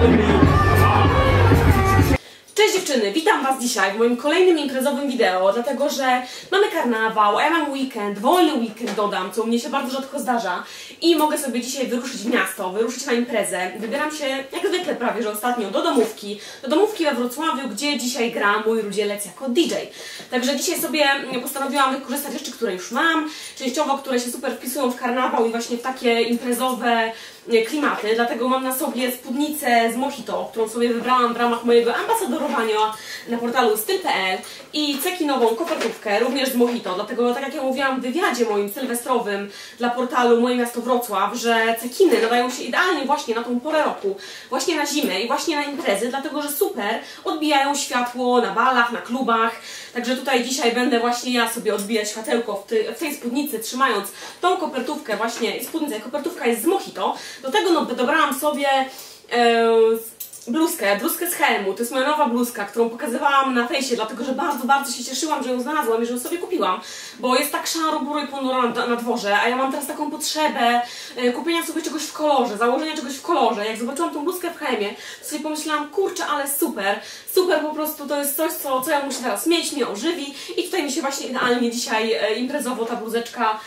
liberty. Dziewczyny, witam Was dzisiaj w moim kolejnym imprezowym wideo, dlatego że mamy karnawał, a ja mam weekend, wolny weekend dodam, co u mnie się bardzo rzadko zdarza i mogę sobie dzisiaj wyruszyć w miasto, wyruszyć na imprezę. Wybieram się, jak zwykle prawie, że ostatnio, do domówki, do domówki we Wrocławiu, gdzie dzisiaj gra mój rudzielec jako DJ. Także dzisiaj sobie postanowiłam wykorzystać rzeczy, które już mam, częściowo, które się super wpisują w karnawał i właśnie w takie imprezowe e, klimaty, dlatego mam na sobie spódnicę z Mojito, którą sobie wybrałam w ramach mojego ambasadorowania na portalu styl.pl i cekinową kopertówkę, również z Mojito, dlatego tak jak ja mówiłam w wywiadzie moim sylwestrowym dla portalu Moje Miasto Wrocław, że cekiny nadają się idealnie właśnie na tą porę roku, właśnie na zimę i właśnie na imprezy, dlatego że super odbijają światło na balach, na klubach, także tutaj dzisiaj będę właśnie ja sobie odbijać światełko w, tej spódnicy, trzymając tą kopertówkę właśnie, spódnicę, kopertówka jest z Mojito, do tego no, dobrałam sobie e, bluzkę, bluzkę z Helmu. To jest moja nowa bluzka, którą pokazywałam na fejsie, dlatego że bardzo, bardzo się cieszyłam, że ją znalazłam i że ją sobie kupiłam, bo jest tak szaro, buro i ponuro na, na dworze, a ja mam teraz taką potrzebę e, kupienia sobie czegoś w kolorze, założenia czegoś w kolorze. Jak zobaczyłam tą bluzkę w Helmie, to sobie pomyślałam, kurczę, ale super, super po prostu, to jest coś, co, co ja muszę teraz mieć, mnie ożywi i tutaj mi się właśnie idealnie dzisiaj e, imprezowo ta bluzeczka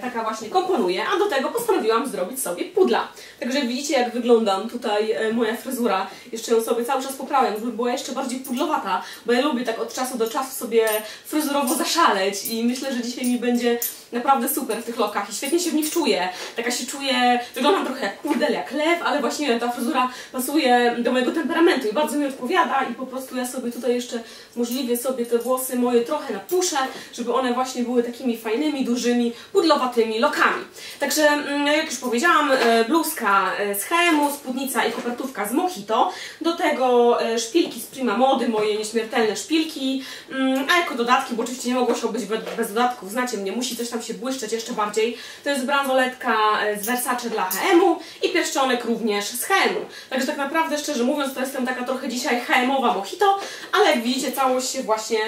taka właśnie komponuje, a do tego postanowiłam zrobić sobie pudla. Także widzicie, jak wyglądam tutaj e, moja fryzura jeszcze ją sobie cały czas poprawiam, żeby była jeszcze bardziej pudlowata, bo ja lubię tak od czasu do czasu sobie fryzurowo zaszaleć i myślę, że dzisiaj mi będzie naprawdę super w tych lokach i świetnie się w nich czuję. Taka się czuję, wyglądam trochę jak pudel, jak lew, ale właśnie ta fryzura pasuje do mojego temperamentu i bardzo mi odpowiada i po prostu ja sobie tutaj jeszcze możliwie sobie te włosy moje trochę napuszę, żeby one właśnie były takimi fajnymi, dużymi, pudlowatymi lokami. Także mm, jak już powiedziałam, e, bluzka e, z H&M, spódnica i kopertówka z Mojito, do tego e, szpilki z Prima Mody, moje nieśmiertelne szpilki, mm, a jako dodatki, bo oczywiście nie mogło się być bez dodatków, znacie mnie, musi coś tam się błyszczeć jeszcze bardziej. To jest bransoletka z Versace dla H&M-u i pierścionek również z H&M-u. Także tak naprawdę, szczerze mówiąc, to jestem taka trochę dzisiaj H&M-owa mojito, ale jak widzicie, całość się właśnie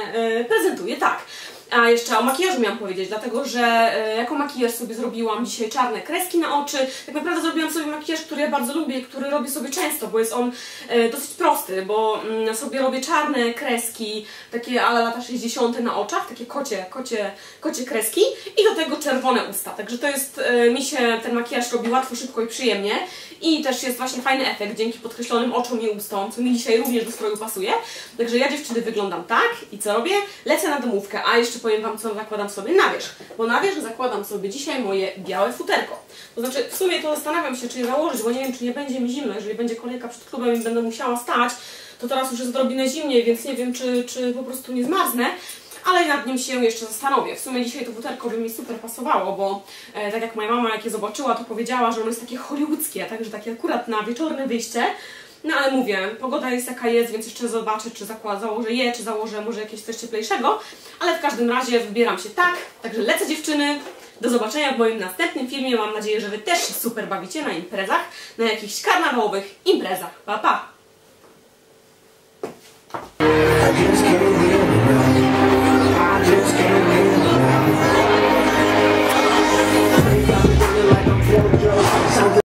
prezentuje tak. A jeszcze o makijażu miałam powiedzieć, dlatego że e, jako makijaż sobie zrobiłam dzisiaj czarne kreski na oczy. Tak naprawdę zrobiłam sobie makijaż, który ja bardzo lubię, który robię sobie często, bo jest on e, dosyć prosty, bo mm, sobie robię czarne kreski, takie ale lata 60. na oczach, takie kocie, kocie, kocie kreski i do tego czerwone usta. Także to jest, e, mi się ten makijaż robi łatwo, szybko i przyjemnie i też jest właśnie fajny efekt dzięki podkreślonym oczom i ustom, co mi dzisiaj również do stroju pasuje. Także ja dziewczyny wyglądam tak i co robię? Lecę na domówkę, a jeszcze powiem Wam, co zakładam sobie na wierzch. Bo na wierzch zakładam sobie dzisiaj moje białe futerko. To znaczy, w sumie to zastanawiam się, czy je założyć, bo nie wiem, czy nie będzie mi zimno. Jeżeli będzie kolejka przed klubem i będę musiała stać, to teraz już jest odrobinę zimniej, więc nie wiem, czy, czy po prostu nie zmarznę ale nad nim się jeszcze zastanowię. W sumie dzisiaj to futerko by mi super pasowało, bo e, tak jak moja mama jak je zobaczyła, to powiedziała, że ono jest takie hollywoodzkie, także takie akurat na wieczorne wyjście. No ale mówię, pogoda jest jaka jest, więc jeszcze zobaczę, czy założę je, czy założę może jakieś coś cieplejszego, ale w każdym razie wybieram się tak, także lecę dziewczyny, do zobaczenia w moim następnym filmie, mam nadzieję, że Wy też się super bawicie na imprezach, na jakichś karnawałowych imprezach. Pa, pa!